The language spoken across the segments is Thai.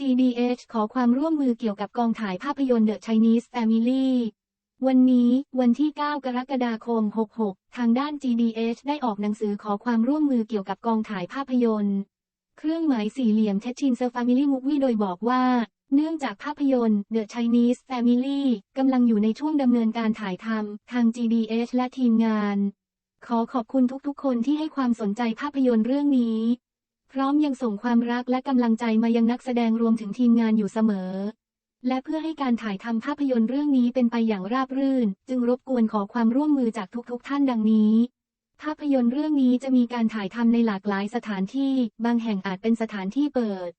GDH ขอความร่วมมือเกี่ยวกับกองถ่ายภาพยนตร์ The Chinese Family วันนี้วันที่ 9 กรกฎาคม 66 ทางด้าน GDH ได้ออกหนังสือขอความร่วมมือเกี่ยวกับกองถ่ายภาพยนตร์ เครื่องหมายสี่เหลี่ยม t e c h i n s Family Movie โดยบอกว่า เนื่องจากภาพยนตร์ The Chinese Family กำลังอยู่ในช่วงดำเนินการถ่ายทำทาง GDH และทีมงาน ขอขอบคุณทุกๆ คนที่ให้ความสนใจภาพยนตร์เรื่องนี้ พร้อมยังส่งความรักและกำลังใจมายังนักแสดงรวมถึงทีมงานอยู่เสมอ และเพื่อให้การถ่ายทำภาพยนตร์เรื่องนี้เป็นไปอย่างราบรื่น จึงรบกวนขอความร่วมมือจากทุกๆท่านดังนี้ ภาพยนตร์เรื่องนี้จะมีการถ่ายทำในหลากหลายสถานที่ บางแห่งอาจเป็นสถานที่เปิด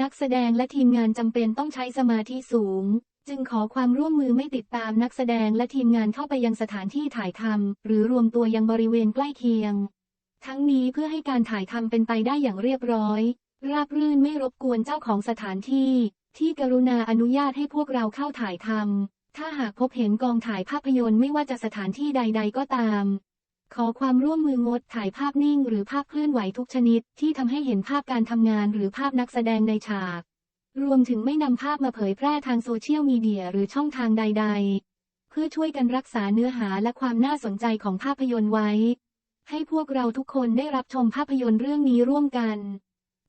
นักแสดงและทีมงานจำเป็นต้องใช้สมาธิสูง จึงขอความร่วมมือไม่ติดตามนักแสดงและทีมงานเข้าไปยังสถานที่ถ่ายทำหรือรวมตัวยังบริเวณใกล้เคียง ทั้งนี้เพื่อให้การถ่ายทำเป็นไปได้อย่างเรียบร้อย ราบรื่นไม่รบกวนเจ้าของสถานที่ ที่กรุณาอนุญาตให้พวกเราเข้าถ่ายทำถ้าหากพบเห็นกองถ่ายภาพยนตร์ไม่ว่าจะสถานที่ใด ๆ ก็ตาม ขอความร่วมมืองดถ่ายภาพนิ่ง หรือภาพเคลื่อนไหวทุกชนิด ที่ทำให้เห็นภาพการทำงานหรือภาพนักแสดงในฉาก รวมถึงไม่นำภาพมาเผยแพร่ทางโซเชียลมีเดียหรือช่องทางใด ๆ เพื่อช่วยกันรักษาเนื้อหาและความน่าสนใจของภาพยนตร์ไว้ ให้พวกเราทุกคนได้รับชมภาพยนตร์เรื่องนี้ร่วมกัน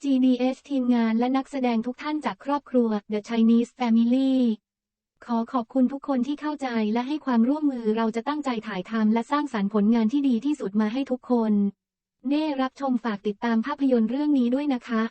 GDS ทีมงานและนักแสดงทุกท่านจากครอบครัว The Chinese Family ขอขอบคุณทุกคนที่เข้าใจและให้ความร่วมมือเราจะตั้งใจถ่ายทำและสร้างสรรค์ผลงานที่ดีที่สุดมาให้ทุกคน ได้รับชมฝากติดตามภาพยนตร์เรื่องนี้ด้วยนะคะ